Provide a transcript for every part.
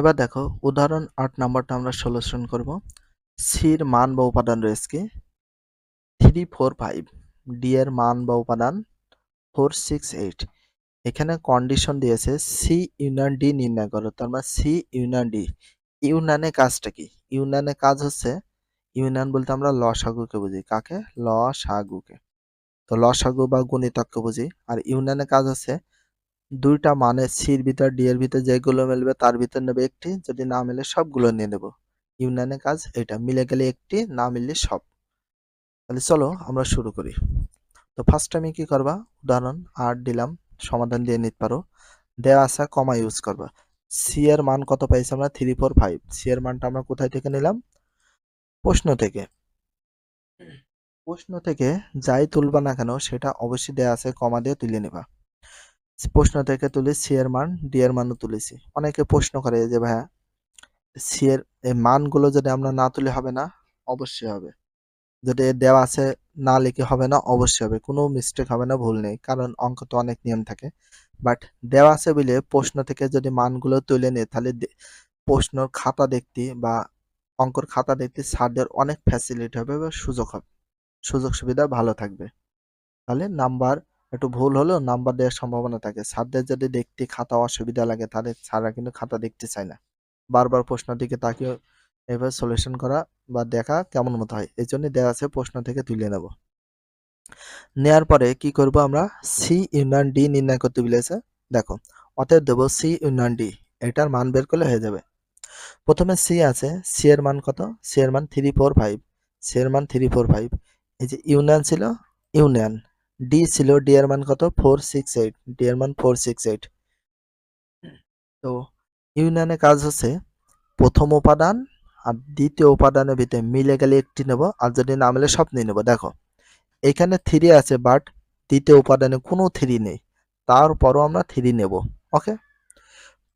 এবার দেখো, উদাহরণ আট নাম্বারটা আমরা সলিউশন করব। সির মান বা উপাদান রয়েছে কি? থ্রি ফোর ফাইভ ডি এর মান বা উপাদান ফোর সিক্স এইট এখানে কন্ডিশন দিয়েছে সি ইউনিয়ন ডি নির্ণয় করো, তার মানে সি ইউনিয়ন ডি ইউনিয়নের কাজটা কি? ইউনিয়নের কাজ হচ্ছে ইউনিয়ন বলতে আমরা লসাগুকে বুঝি। কাকে? লসাগুকে। তো লসাগু বা গুণিতককে বুঝি। আর ইউনিয়নের কাজ হচ্ছে দুইটা মানে সির ভিতর, ডি এর ভিতর যেগুলো মিলবে তার ভিতর নেবে একটি। যদি না মিলে সবগুলো নিয়ে নেব। ইউনিয়নের কাজ এটা, মিলে গেলে একটি, না মিললে সব। তাহলে চলো আমরা শুরু করি। তো ফার্স্ট টাইমে কি করবা? উদাহরণ আর দিলাম, সমাধান দিয়ে নিতে পারো। দেওয়া আসা কমা ইউজ করবা। সি এর মান কত পাইছি আমরা? থ্রি ফোর ফাইভ সি এর মানটা আমরা কোথায় থেকে নিলাম? প্রশ্ন থেকে। প্রশ্ন থেকে যাই তুলবা না কেন, সেটা অবশ্যই দেয়া আছে কমা দিয়ে তুলে নেবা। প্রশ্ন থেকে তুলি সি এর মান ডি এর মানও তুলেছি। অনেকে প্রশ্ন করে যে, ভাইয়া সি এর এই মানগুলো যদি আমরা না তুলে হবে না, অবশ্যই হবে। যদি দেওয়া আছে না লিখে হবে না, অবশ্যই হবে। কোনো মিস্টেক হবে না, ভুল নেই, কারণ অঙ্ক তো অনেক নিয়ম থাকে। বাট দেওয়া আছে বলে প্রশ্ন থেকে যদি মানগুলো তুলে নিয়ে তাহলে প্রশ্ন খাতা দেখতে বা অঙ্কর খাতা দেখতে স্যারদের অনেক ফ্যাসিলিটি হবে বা সুযোগ হবে। সুযোগ সুবিধা ভালো থাকবে। তাহলে নাম্বার একটু ভুল হলেও নাম্বার দেওয়ার সম্ভাবনা থাকে। স্যারদের যদি দেখতে খাতা অসুবিধা লাগে তাহলে স্যাররা কিন্তু খাতা দেখতে চায় না। বারবার প্রশ্ন দিকে তাকিয়ে এভাবে সলিউশন করা বা দেখা কেমন মতো হয় এই জন্য দেওয়া আছে প্রশ্ন থেকে তুলে নেব। নেয়ার পরে কি করব আমরা? সি ইউনিয়ন ডি নির্ণয় করতে বলেছে। দেখো, অতএব দেবো সি ইউনিয়ন ডি এটার মান বের করলে হয়ে যাবে। প্রথমে সি আছে সি এর মান কত? সি এর মান থ্রি ফোর ফাইভ সি এর মান থ্রি ফোর ফাইভ এই যে ইউনিয়ন ছিল, ইউনিয়ন। ডি ছিল ডি এর মান কত? Four six eight. ডি এর মান ফোর সিক্স এইট। তো ইউনিয়নের কাজ হচ্ছে প্রথম উপাদান আর দ্বিতীয় উপাদানের ভিতরে মিলে গেলে একটি নেব আর যদি না মিলে সব নিয়ে নেব। দেখো, এখানে থ্রি আছে বাট দ্বিতীয় উপাদানে কোনো থ্রি নেই। তারপরও আমরা থ্রি নেব ওকে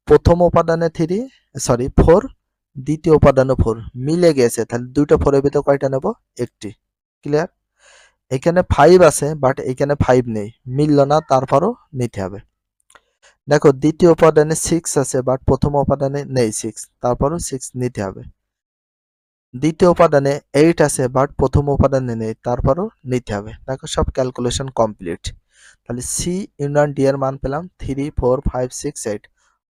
প্রথম উপাদানে থ্রি সরি ফোর দ্বিতীয় উপাদানে ফোর মিলে গেছে, তাহলে দুইটা ফোরের ভিতরে কয়টা নেব? একটি। ক্লিয়ার এখানে ফাইভ আছে বাট এখানে ফাইভ নেই। মিলল না, তারপরও নিতে হবে। দেখো, দ্বিতীয় উপাদানে সিক্স আছে বাট প্রথম উপাদানে নেই সিক্স তারপরও সিক্স নিতে হবে। দ্বিতীয় উপাদানে এইট আছে বাট প্রথম উপাদানে নেই, তারপরও নিতে হবে। দেখো, সব ক্যালকুলেশন কমপ্লিট তাহলে সি ইউনিয়ন ডি এর মান পেলাম three four five six eight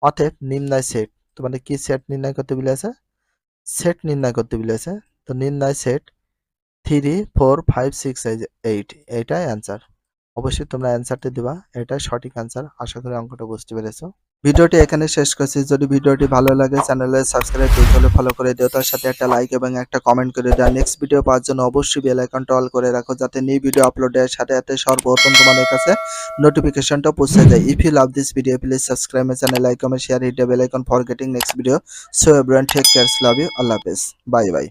অতএব নির্ণয় সেট তোমাদের কি সেট নির্ণয় করতে বলেছে? সেট নির্ণয় করতে বলেছে। তো নির্ণয় set three four five six eight এইটাই অ্যান্সার অবশ্যই তোমরা অ্যান্সারটি দিবা, এটাই সঠিক অ্যান্সার আশা করি অঙ্কটা বুঝতে পেরেছ। ভিডিওটি এখানে শেষ করছি। যদি ভিডিওটি ভালো লাগে চ্যানেলে সাবস্ক্রাইব করতে হলে ফলো করে দিও, তার সাথে একটা লাইক এবং একটা কমেন্ট করে দাও। নেক্সট ভিডিও পাওয়ার জন্য অবশ্যই বেল আইকনটা অল করে রাখো, যাতে নিউ ভিডিও আপলোডের সাথে সাথে সর্বপ্রথম তোমাদের কাছে নোটিফিকেশনটা পৌঁছে যায়। If you love this video please subscribe my channel like comment share hit the bell icon for getting next video so everyone take cares love you আল্লাহ হাফেজ বাই বাই